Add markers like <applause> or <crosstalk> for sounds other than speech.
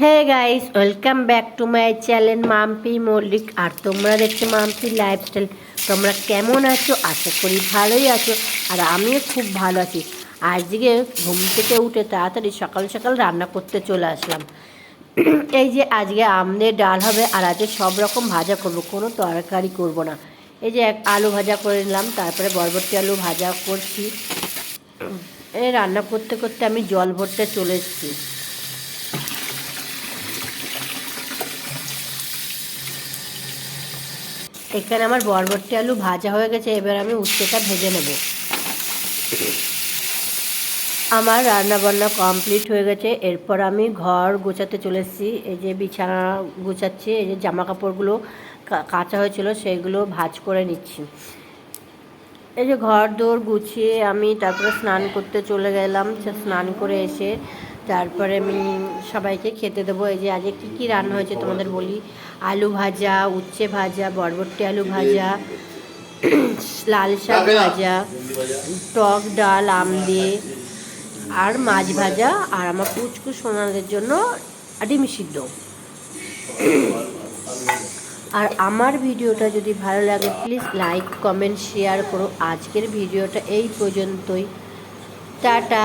Hey guys welcome back to my channel Mampi Mallik. আর তোমরা দেখছ Mampi lifestyle তোমরা কেমন আছো? আশা করি ভালোই আছো। আর আমিও খুব ভালো আছি। আজকে ঘুম থেকে উঠে তাড়াতাড়ি সকাল সকাল রান্না করতে চলে আসলাম। <clears throat> এই যে আজকে আমদের ডাল হবে, আর আজকে সব রকম ভাজা করব, কোনো তরকারি করব না। এই যে এক আলু ভাজা করে নিলাম, তারপরে বরবটি আলু ভাজা করছি। এই রান্না করতে করতে আমি জল ভরতে চলে এসেছি। এখানে আমার বরবটি আলু ভাজা হয়ে গেছে, এবার আমি উচ্ছেটা ভেজে নেব। আমার রান্না বান্না কমপ্লিট হয়ে গেছে, এরপর আমি ঘর গোছাতে চলে এসেছি। এই যে বিছানা গোছাচ্ছি, এই যে জামা কাপড়গুলো কাঁচা হয়েছিল সেইগুলো ভাজ করে নিচ্ছি। এই যে ঘর দৌড় গুছিয়ে আমি তারপরে স্নান করতে চলে গেলাম, স্নান করে এসে তারপরে আমি সবাইকে খেতে দেবো। এই যে আজকে কী কী রান্না হয়েছে তোমাদের বলি। আলু ভাজা, উচ্ছে ভাজা, বরবটি আলু ভাজা, লাল শাক ভাজা, টক ডাল, আম দিয়ে, আর মাছ ভাজা, আর আমার পুচকু সোনাদের জন্য ডিম সিদ্ধ। আর আমার ভিডিওটা যদি ভালো লাগে প্লিজ লাইক কমেন্ট শেয়ার করো। আজকের ভিডিওটা এই পর্যন্তই। টাটা।